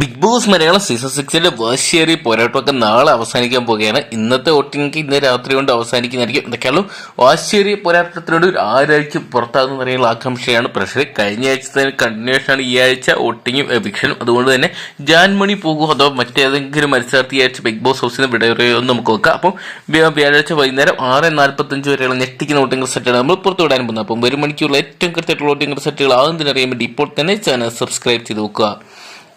Big boss Malayalam season സിക്സിന്റെ വാശിയേറിയ പോരാട്ടമൊക്കെ നാളെ അവസാനിക്കാൻ പോവുകയാണ്. ഇന്നത്തെ വോട്ടിംഗ് ഇന്ന് രാത്രി കൊണ്ട് അവസാനിക്കുന്നതായിരിക്കും. എന്തൊക്കെയാലും വാശിയേറിയ പോരാട്ടത്തിനോട് ഒരു ആരാഴ്ച പുറത്താകുന്ന നിലയിലുള്ള ആകാംക്ഷയാണ് പ്രഷർ കഴിഞ്ഞ ആഴ്ചത്തെ കണ്ടിന്യൂഷൻ ആണ് ഈ ആഴ്ച വോട്ടിങ്ങും എവിക്ഷനും അതുകൊണ്ട് തന്നെ ജാൻമണി പോകുമോ അതോ മറ്റേതെങ്കിലും മത്സരാർത്ഥി ആഴ്ച ബിഗ് ബോസ് ഹൗസിൽ നിന്ന് വിടയോ എന്ന് നമുക്ക് നോക്കാം. അപ്പം വ്യാഴാഴ്ച വൈകുന്നേരം ആറ് നാൽപ്പത്തഞ്ച് വരെയുള്ള ഞെട്ടിക്കുന്ന വോട്ടിംഗ് സെറ്റാണ് നമ്മൾ പുറത്തു വിടാൻ പോകുന്നത്. അപ്പം ഒരു മണിക്കുള്ള ഏറ്റവും കൃത്യമായിട്ടുള്ള വോട്ടിംഗ് സെറ്റുകൾ ആകുന്നതിനറിയാൻ വേണ്ടി ഇപ്പോൾ തന്നെ ചാനൽ സബ്സ്ക്രൈബ് ചെയ്ത് നോക്കുക.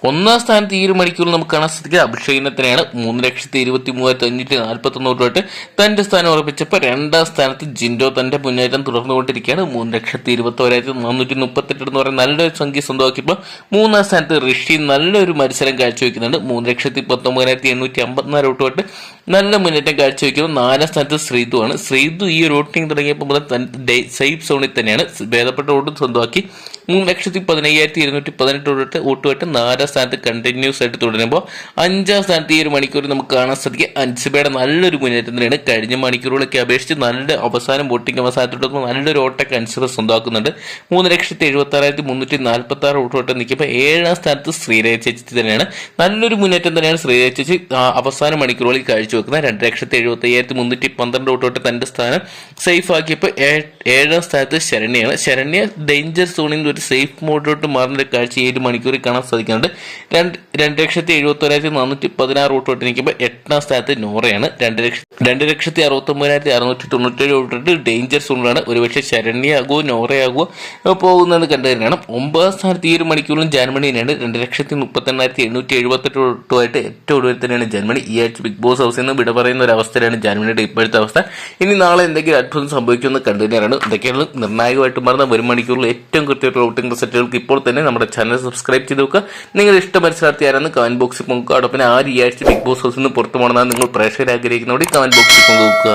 ഒന്നാം സ്ഥാനത്ത് ഈ ഒരു മണിക്കൂറിൽ നമുക്ക് കാണാൻ സാധിക്കുക അഭിഷേകത്തിനെയാണ് മൂന്ന് ലക്ഷത്തി ഇരുപത്തി മൂവായിരത്തി അഞ്ഞൂറ്റി നാൽപ്പത്തി ഒന്ന് ഒന്നോട്ടുമായിട്ട് തന്റെ സ്ഥാനം ഉറപ്പിച്ചപ്പോൾ രണ്ടാം സ്ഥാനത്ത് ജിൻഡോ തന്റെ മുന്നേറ്റം തുടർന്നുകൊണ്ടിരിക്കുകയാണ്. മൂന്ന് ലക്ഷത്തി ഇരുപത്തി ഒരായിരത്തി നാനൂറ്റി മുപ്പത്തെട്ട് എന്ന് പറയുന്ന നല്ലൊരു സംഖ്യ സ്വന്തമാക്കിയപ്പോൾ മൂന്നാം സ്ഥാനത്ത് ഋഷി നല്ലൊരു മത്സരം കാഴ്ചവെക്കുന്നുണ്ട്. മൂന്ന് ലക്ഷത്തി പത്തൊമ്പതിനായിരത്തി എണ്ണൂറ്റി അമ്പത്തിനാല് വോട്ടുമായിട്ട് നല്ല മുന്നേറ്റം കാഴ്ചവെക്കുന്നു നാലാം സ്ഥാനത്ത് ആണ് ശ്രീതു ഈ റൂട്ടിംഗ് തുടങ്ങിയപ്പോൾ മുതൽ സേഫ് സോണിൽ തന്നെയാണ്. ഭേദപ്പെട്ട വോട്ട് സ്വന്തമാക്കി. മൂന്ന് ലക്ഷത്തി പതിനയ്യായിരത്തി ഇരുന്നൂറ്റി പതിനെട്ട് വോട്ട് വോട്ടുമായിട്ട് നാലാം സ്ഥാനത്ത് കണ്ടിന്യൂസ് ആയിട്ട് തുടരുമ്പോൾ അഞ്ചാം സ്ഥാനത്ത് ഈ ഒരു മണിക്കൂർ നമുക്ക് കാണാൻ സാധിക്കുക. അൻസിബയുടെ നല്ലൊരു മുന്നേറ്റം തന്നെയാണ്. കഴിഞ്ഞ മണിക്കൂറുകളൊക്കെ അപേക്ഷിച്ച് നല്ല അവസാനം വോട്ടിംഗ് അവസാനത്തോട്ട് നല്ലൊരു ഓട്ടൊക്കെ അൻസിബ സ്വന്തമാക്കുന്നുണ്ട്. മൂന്ന് ലക്ഷത്തി എഴുപത്തി ആറായിരത്തി മുന്നൂറ്റി നാൽപ്പത്തി ആറ് വോട്ട് വോട്ട് നിൽക്കുമ്പോൾ ഏഴാം സ്ഥാനത്ത് ശ്രീരേഖ ചേച്ചി തന്നെയാണ്. നല്ലൊരു മുന്നേറ്റം തന്നെയാണ് ശ്രീരേഖ ചേച്ചി അവസാന മണിക്കൂറുകളിൽ കാഴ്ചവെക്കുന്നത് രണ്ട് ലക്ഷത്തി എഴുപത്തി അയ്യായിരത്തി മുന്നൂറ്റി പന്ത്രണ്ട് വോട്ടോട്ട് തന്റെ സ്ഥാനം സേഫ് ആക്കിയപ്പോൾ ഏഴാം സ്ഥാനത്ത് ശരണ്യാണ്. ശരണ്യ ഡേഞ്ചർ സോണിൽ നിന്ന് ഒരു സേഫ് മോഡിലോട്ട് മാറുന്ന ഒരു കാഴ്ച ഏഴ് മണിക്കൂറിൽ കാണാൻ സാധിക്കുന്നുണ്ട്. രണ്ട് രണ്ട് ലക്ഷത്തി എഴുപത്തി ഒരായിരത്തി നാനൂറ്റി പതിനാറ് വോട്ട് വോട്ട് നിൽക്കുമ്പോൾ എട്ടാം സ്ഥാനത്ത് നോറയാണ്. രണ്ട് ലക്ഷത്തി രണ്ട് ലക്ഷത്തി അറുപത്തി ഒമ്പതിനായിരത്തി അറുന്നൂറ്റി തൊണ്ണൂറ്റേഴ് വോട്ടിട്ട് ഡേഞ്ചർ സോണിലാണ്. ഒരുപക്ഷെ ശരണ്യാകുമോ നോറയാകുമോ പോകുന്നതെന്ന് പോകുന്നത് കണ്ടു ഒമ്പതാം സ്ഥാനത്ത് ഈ ഒരു മണിക്കൂറിലും ജാൻമണിയാണ് രണ്ട് ലക്ഷത്തി മുപ്പത്തെണ്ണായിരത്തി എണ്ണൂറ്റി എഴുപത്തെട്ട് വോട്ടുമായിട്ട് ഏറ്റവും ഒടുവിൽ തന്നെയാണ് ജർമ്മനി. ഈ ആഴ്ച ബിഗ് ബോസ് ഹൗസിൽ നിന്ന് വിട പറയുന്ന ഒരു അവസ്ഥയിലാണ് ജർമ്മനിയുടെ ഇപ്പോഴത്തെ അവസ്ഥ. ഇനി നാളെ എന്തെങ്കിലും അത്ഭുതം സംഭവിക്കുമെന്ന് കണ്ടു തന്നെയാണ് ഇതൊക്കെയാണ് നിർണായകമായിട്ട് മാറുന്ന ഒരു മണിക്കൂറിൽ ഏറ്റവും കൃത്യമായിട്ടുള്ള വോട്ടിംഗ് റിസൾട്ടുകൾക്ക് ഇപ്പോൾ തന്നെ നമ്മുടെ ചാനൽ സബ്സ്ക്രൈബ് ചെയ്ത് നോക്കുക നിങ്ങൾ ഇഷ്ട മത്സരാർത്ഥി കമന്റ് ബോക്സിൽ നോക്കുക അതോടൊപ്പം ആര് ഈ ആഴ്ച ബിഗ് ബോസ് ഹൗസിൽ നിന്ന് പുറത്തു പോകണമെന്നാണ് നിങ്ങൾ പ്രേക്ഷകർ ആഗ്രഹിക്കുന്നതോടെ കമന്റ് ബോക്സിൽ പങ്കുവെക്കുക